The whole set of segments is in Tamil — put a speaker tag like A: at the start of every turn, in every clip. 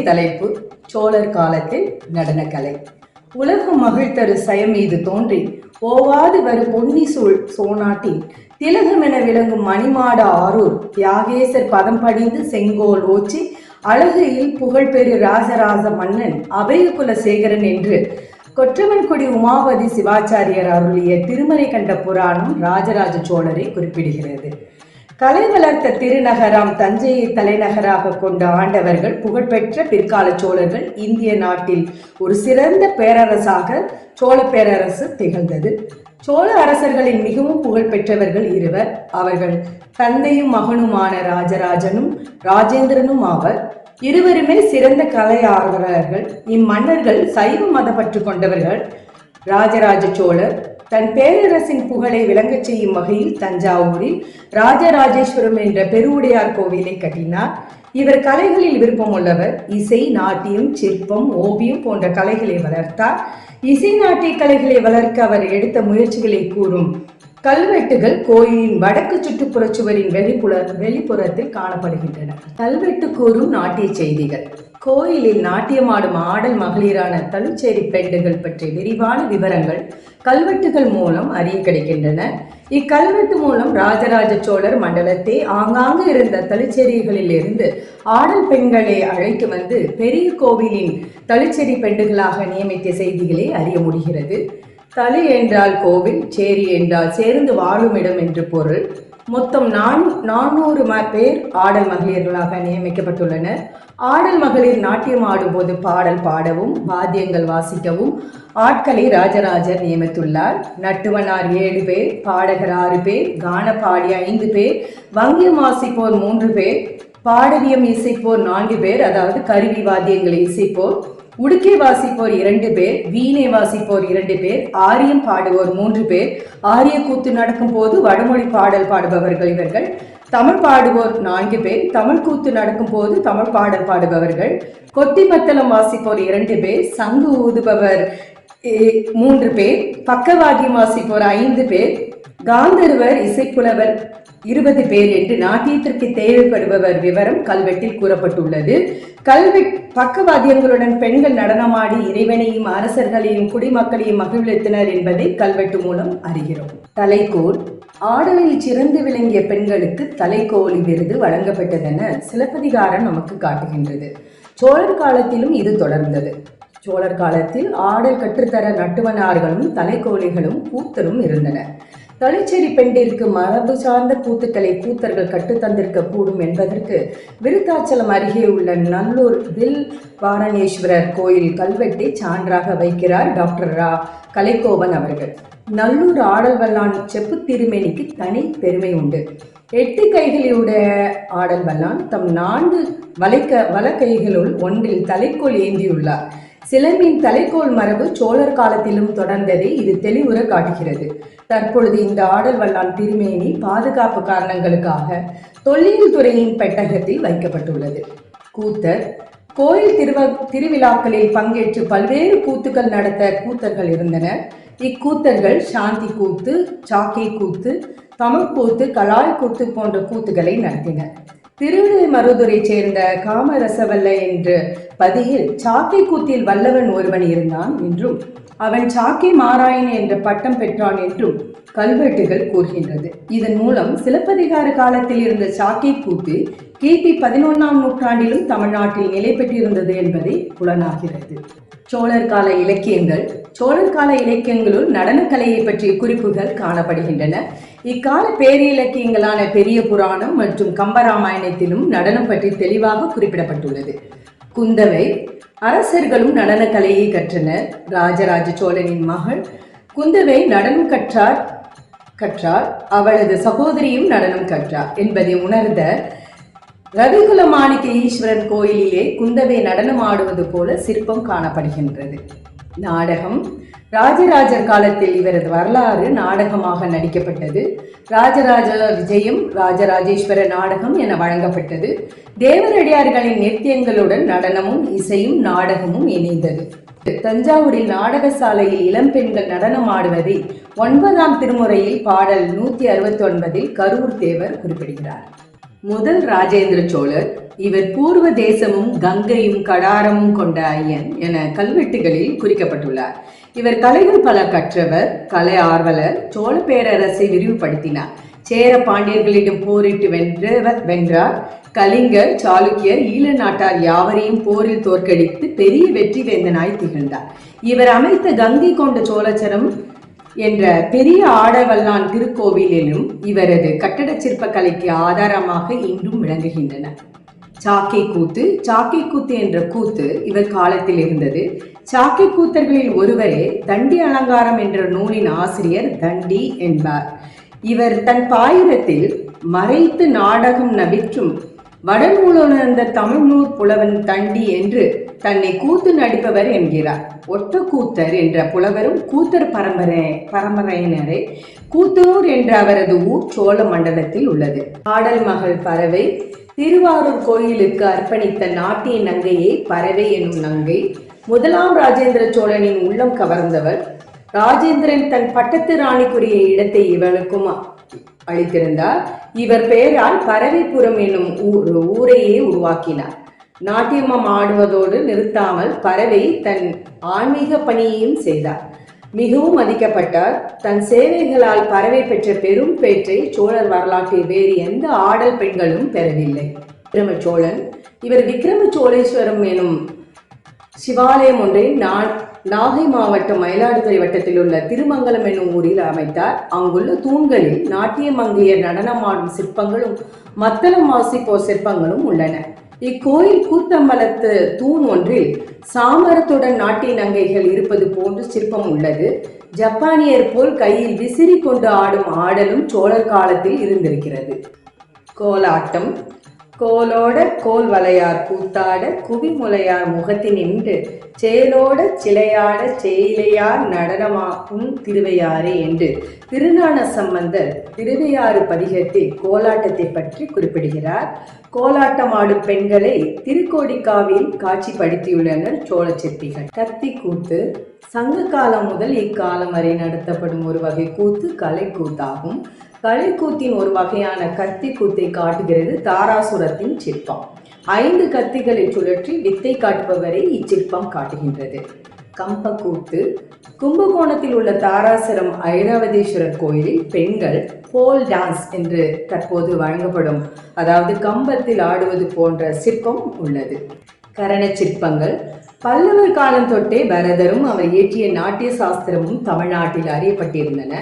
A: இன்றைய தலைப்பு சோழர் காலத்தில் நடனக்கலை. உலகம் மகிழ்த்தரு சயம் மீது தோன்றி ஓவாது வரும் பொன்னி சூழ் சோனாட்டின் திலகம் என விளங்கும் மணிமாட ஆரூர் தியாகேசர் பதம் படிந்து செங்கோல் ஓச்சி அழகையில் புகழ்பெரு ராஜராஜ மன்னன் அபயகுல சேகரன் என்று கொற்றவன்குடி உமாபதி சிவாச்சாரியர் அருளிய திருமறை கண்ட புராணம் ராஜராஜ சோழரை குறிப்பிடுகிறது. கலை வளர்த்த திருநகராம் தஞ்சையை தலைநகராக கொண்ட ஆண்டவர்கள் புகழ்பெற்ற பிற்கால சோழர்கள் இந்திய நாட்டில் ஒரு சிறந்த பேரரசாக சோழ பேரரசு திகழ்ந்தது. சோழ அரசர்களின் மிகவும் புகழ்பெற்றவர்கள் இருவர். அவர்கள் தந்தையும் மகனுமான ராஜராஜனும் ராஜேந்திரனும் ஆவர். இருவருமே சிறந்த கலை ஆர்வலர்கள். இம்மன்னர்கள் சைவ மதப்பற்று கொண்டவர்கள். ராஜராஜ சோழர் தன் பேரரசின் புகழை விளங்கச் செய்யும் வகையில் தஞ்சாவூரில் ராஜராஜேஸ்வரம் என்ற பெருவுடையார் கோவிலை கட்டினார். இவர் கலைகளில் விருப்பம் உள்ளவர் இசை நாட்டியம் சிற்பம் ஓவியம் போன்ற கலைகளை வளர்த்தார். இசை நாட்டிய கலைகளை வளர்க்க அவர் எடுத்த முயற்சிகளை கூறும் கல்வெட்டுகள் கோயிலின் வடக்கு சுற்றுப்புறச் சுவரின் வெளிப்புற வெளிப்புறத்தில் காணப்படுகின்றன. கல்வெட்டு கூறும் நாட்டிய செய்திகள். கோயிலில் நாட்டியமாடும் ஆடல் மகளிரான தலுச்சேரி பெண்டுகள் பற்றிய விரிவான விவரங்கள் கல்வெட்டுகள் மூலம் அறிய கிடைக்கின்றன. இக்கல்வெட்டு மூலம் ராஜராஜ சோழர் மண்டலத்தை ஆங்காங்கு இருந்த தழுச்சேரிகளில் இருந்து ஆடல் பெண்களை அழைத்து வந்து பெரிய கோவிலின் தலுச்சேரி பெண்டுகளாக நியமித்த செய்திகளை அறிய முடிகிறது. தளி என்றால் கோவில் சேரி என்றால் சேர்ந்து வாழும் இடம் என்று பொருள். மொத்தம் நான் நானூறு பேர் ஆடல் மகளிர்களாக நியமிக்கப்பட்டுள்ளனர். ஆடல் மகளிர் நாட்டியம் ஆடும்போது பாடல் பாடவும் வாத்தியங்கள் வாசிக்கவும் ஆட்களை ராஜராஜர் நியமித்துள்ளார். நட்டுவனார் ஏழு பேர் பாடகர் ஆறு பேர் கானப்பாடி ஐந்து பேர் வங்கியம் வாசிப்போர் மூன்று பேர் பாடவியம் இசைப்போர் நான்கு பேர் அதாவது கருவி வாத்தியங்களை இசைப்போர் உடுக்கை வாசிப்போர் இரண்டு பேர் வீணை வாசிப்போர் இரண்டு பேர் ஆரியம் பாடுவோர் மூன்று பேர். ஆரிய கூத்து நடக்கும் போது வடமொழி பாடல் பாடுபவர்கள் இவர்கள். தமிழ் பாடுவோர் நான்கு பேர். தமிழ் கூத்து நடக்கும் போது தமிழ் பாடல் பாடுபவர்கள். கொத்திமத்தளம் வாசிப்போர் இரண்டு பேர். சங்கு ஊதுபவர் மூன்று பேர். பக்கவாத்தியம் வாசிப்போர் ஐந்து பேர். காந்தர்வர் இசைப்புலவர் இருபது பேர் என்று நாட்டியத்திற்கு தேவைப்படுபவர் விவரம் கல்வெட்டில் கூறப்பட்டுள்ளது. கல்வெட் பக்கவாத்தியங்களுடன் பெண்கள் நடனமாடி இறைவனையும் அரசர்களையும் குடிமக்களையும் மகிழ்வித்தனர் என்பதை கல்வெட்டு மூலம் அறிகிறோம். தலைக்கோல். ஆடலில் சிறந்து விளங்கிய பெண்களுக்கு தலைக்கோலி விருது வழங்கப்பட்டதென சிலப்பதிகாரம் நமக்கு காட்டுகின்றது. சோழர் காலத்திலும் இது தொடர்ந்தது. சோழர் காலத்தில் ஆடல் கற்றுத்தர நட்டுவனார்களும் தலைக்கோழிகளும் கூத்தரும் இருந்தனர் தளிச்சேரி பெண்டிற்கு மரபு சார்ந்த கூத்துக்களை கூத்தர்கள் கட்டுத்தந்திருக்க கூடும் என்பதற்கு விருத்தாச்சலம் அருகே உள்ள நல்லூர் வில் வாரணேஸ்வரர் கோயில் கல்வெட்டை சான்றாக வைக்கிறார் டாக்டர் ரா. கலைக்கோவன் அவர்கள். நல்லூர் ஆடல் வல்லான் செப்பு திருமேனிக்கு தனி பெருமை உண்டு. எட்டு கைகளுடைய ஆடல் வல்லான் தம் நான்கு வலைக்க வலக்கைகளுள் ஒன்றில் தலைக்கோல் ஏந்தியுள்ளார். சிலம்பின் தலைக்கோல் மரபு சோழர் காலத்திலும் தொடர்ந்ததை இது தெளிவுற காட்டுகிறது. தற்பொழுது இந்த ஆடல் வல்லான் திருமேனி பாதுகாப்பு காரணங்களுக்காக தொல்லியல் துறையின் பெட்டகத்தில் வைக்கப்பட்டுள்ளது. கூத்தர் கோயில் திருவ திருவிழாக்களில் பங்கேற்று பல்வேறு கூத்துக்கள் நடத்த கூத்தர்கள் இருந்தனர். இக்கூத்தர்கள் சாந்தி கூத்து சாக்கை கூத்து தமிழ் கூத்து கலாய் கூத்து போன்ற கூத்துகளை நடத்தினர். திருவிடைமருதுரை சேர்ந்த காமரசவல்ல என்ற பதியில் சாக்கை கூத்தில் வல்லவன் ஒருவன் இருந்தான் என்றும் அவன் சாக்கை மாராயன் என்ற பட்டம் பெற்றான் என்றும் கல்வெட்டுகள் கூறுகின்றது. இதன் மூலம் சிலப்பதிகார காலத்தில் இருந்த சாக்கை கூத்து கிபி பதினொன்றாம் நூற்றாண்டிலும் தமிழ்நாட்டில் நிலை பெற்றிருந்தது என்பதை புலனாகிறது. சோழர் கால இலக்கியங்கள் சோழர் கால இலக்கியங்களுள் நடனக்கலையை பற்றிய குறிப்புகள் காணப்படுகின்றன. இக்கால பேரிலக்கியங்களான பெரிய புராணம் மற்றும் கம்பராமாயணத்திலும் நடனம் பற்றி தெளிவாக குறிப்பிடப்பட்டுள்ளது. குந்தவை அரசர்களும் நடனக்கலையை கற்றனர். ராஜராஜ சோழனின் மகள் குந்தவை நடனம் கற்றார் கற்றார். அவளது சகோதரியும் நடனம் கற்றார் என்பதை உணர்ந்த ரவிகுல மாணிக்க ஈஸ்வரன் கோயிலிலே குந்தவை நடனம் ஆடுவது போல சிற்பம் காணப்படுகின்றது. நாடகம். ராஜராஜர் காலத்தில் இவரது வரலாறு நாடகமாக நடிக்கப்பட்டது. ராஜராஜ விஜயம் ராஜராஜேஸ்வர நாடகம் என வழங்கப்பட்டது. தேவரடியார்களின் நித்தியங்களுடன் நடனமும் இசையும் நாடகமும் இணைந்தது. தஞ்சாவூரில் நாடகசாலையில் இளம்பெண்கள் நடனம் ஆடுவதை ஒன்பதாம் திருமுறையில் பாடல் நூத்தி அறுபத்தி ஒன்பதில் கரூர் தேவர் குறிப்பிடுகிறார். முதல் ராஜேந்திர சோழர் இவர் பூர்வ தேசமும் கங்கையும் கடாரமும் கொண்ட ஐயன் என கல்வெட்டுகளில் குறிக்கப்பட்டுள்ளார். இவர் கலைகள் பல கற்றவர் கலை ஆர்வலர் சோழ பேரரசை விரிவுபடுத்தினார். சேர பாண்டியர்களிடம் போரிட்டு வென்றவர் வென்றார். கலிங்கர் சாளுக்கியர் ஈழ நாட்டார் யாவரையும் போரில் தோற்கடித்து பெரிய வெற்றி வேந்தனாய் திகழ்ந்தார். இவர் அமைத்த கங்கை கொண்ட சோழச்சரம் என்ற பெரிய ஆடவல்லான் திருக்கோவிலிலும் இவரது கட்டடச் சிற்பக்கலைக்கு ஆதாரமாக இன்றும் விளங்குகின்றன. சாக்கை கூத்து சாக்கை கூத்து என்ற கூத்து இவர் காலத்தில் இருந்தது. சாக்கை கூத்தர்களில் ஒருவரே தண்டி அலங்காரம் என்ற நூலின் ஆசிரியர் தண்டி என்பார். இவர் தன் பாயிரத்தில் மறைத்து நாடகம் நவிற்றும் வடநூலுணர்ந்த தமிழ்நூர் புலவன் தண்டி என்று தன்னை கூத்து நடிப்பவர் என்கிறார். ஒட்ட கூத்தர் என்ற புலவரும் கூத்தர் பரம்பரை பரம்பரையினரே கூத்தூர் என்ற அவரது ஊர் சோழ மண்டலத்தில் உள்ளது. ஆடல் மகள் பறவை திருவாரூர் கோயிலுக்கு அர்ப்பணித்த நாட்டிய நங்கையே பறவை எனும் நங்கை. முதலாம் ராஜேந்திர சோழனின் உள்ளம் கவர்ந்தவர். ராஜேந்திரன் தன் பட்டத்து ராணிக்குரிய இடத்தை இவளுக்கும் அளித்திருந்தார். இவர் பெயரால் பறவைபுரம் என்னும் ஊர் ஊரையே உருவாக்கினார். நாட்டியமம் ஆடுவதோடு நிறுத்தாமல் பறவை தன் ஆன்மீக பணியையும் செய்தார். மிகவும் மதிக்கப்பட்டார். தன் சேவைகளால் பறவை பெற்ற பெரும் பேற்றை சோழர் வரலாற்றில் வேறு எந்த ஆடல் பெண்களும் பெறவில்லை. விக்ரம சோழன் இவர் விக்ரம சோழேஸ்வரம் எனும் சிவாலயம் ஒன்றை நா- நாகை மாவட்டம் மயிலாடுதுறை வட்டத்தில் உள்ள திருமங்கலம் என்னும் ஊரில் அமைத்தார். அங்குள்ள தூண்களில் நாட்டிய மங்கையர் நடனமாடும் சிற்பங்களும் மத்தளம் வாசிப்போர் சிற்பங்களும் உள்ளன. இக்கோயில் கூத்தம்பலத்து தூண் ஒன்றில் சாமரத்துடன் நாட்டிய நங்கைகள் இருப்பது போன்று சிற்பம் உள்ளது. ஜப்பானியர் போல் கையில் விசிறி கொண்டு ஆடும் ஆடலும் சோழர் காலத்தில் இருந்திருக்கிறது. கோலாட்டம். கோலோட கோல் வளையார் கூத்தாட குவிமுலையார் முகத்தினின்று செயலோட சிலையாட செயலையார் நடனமாக்கும் திருவையாறு என்று திருநான சம்பந்தர் திருவையாறு பதிகத்தில் கோலாட்டத்தை பற்றி குறிப்பிடுகிறார். கோலாட்டம் ஆடும் பெண்களை திருக்கோடிக்காவில் காட்சிப்படுத்தியுள்ளனர் சோழ சிற்பிகள் கத்தி கூத்து சங்க காலம் முதல் இக்காலம் வரை நடத்தப்படும் ஒரு வகை கூத்து கலை கூத்தாகும். கலைக்கூத்தின் ஒரு வகையான கத்தி கூத்தை காட்டுகிறது தாராசுரத்தின் சிற்பம். ஐந்து கத்திகளை சுழற்றி வித்தை காட்டுபவரை இச்சிற்பம் காட்டுகின்றது. கம்பக்கூத்து கும்பகோணத்தில் உள்ள தாராசுரம் ஐராவதீஸ்வரர் கோயிலில் பெண்கள் போல் டான்ஸ் என்று தற்போது வழங்கப்படும். அதாவது கம்பத்தில் ஆடுவது போன்ற சிற்பம் உள்ளது. கரண சிற்பங்கள் பல்லவர் காலம் தொட்டே பரதரும் அவர் இயற்றிய நாட்டிய சாஸ்திரமும் தமிழ்நாட்டில் அறியப்பட்டிருந்தன.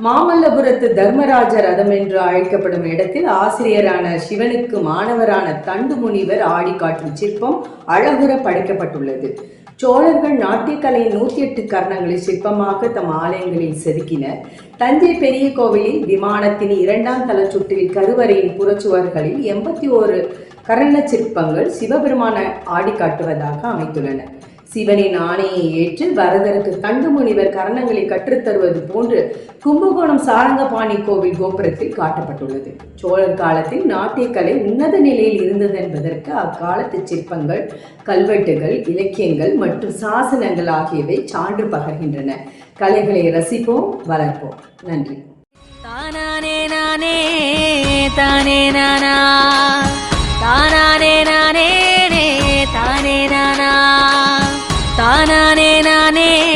A: மாமல்லபுரத்து தர்மராஜ ரதம் என்று அழைக்கப்படும் இடத்தில் ஆசிரியரான சிவனுக்கு மாணவரான தண்டு முனிவர் ஆடி காட்டும் சிற்பம் அழகுற படைக்கப்பட்டுள்ளது. சோழர்கள் நாட்டியக்கலை நூத்தி எட்டு கர்ணங்களை சிற்பமாக தம் ஆலயங்களில் செதுக்கினர். தஞ்சை பெரிய கோவிலில் விமானத்தின் இரண்டாம் தள சுற்றில் கருவறையின் புறச்சுவர்களில் எண்பத்தி ஓரு கர்ண சிற்பங்கள் சிவபெருமான ஆடி காட்டுவதாக அமைத்துள்ளன. சிவனின் ஆணையை ஏற்று பரதருக்கு தண்டு முனிவர் கரணங்களை கற்றுத்தருவது போன்று கும்பகோணம் சாரங்கபாணி கோவில் கோபுரத்தில் காட்டப்பட்டுள்ளது. சோழர் காலத்தில் நாட்டியக்கலை உன்னத நிலையில் இருந்தது என்பதற்கு அக்காலத்து சிற்பங்கள் கல்வெட்டுகள் இலக்கியங்கள் மற்றும் சாசனங்கள் ஆகியவை சான்று பகர்கின்றன. கலைகளை ரசிப்போம் வளர்ப்போம். நன்றி.
B: தானே நானே தானே நானா? planeta.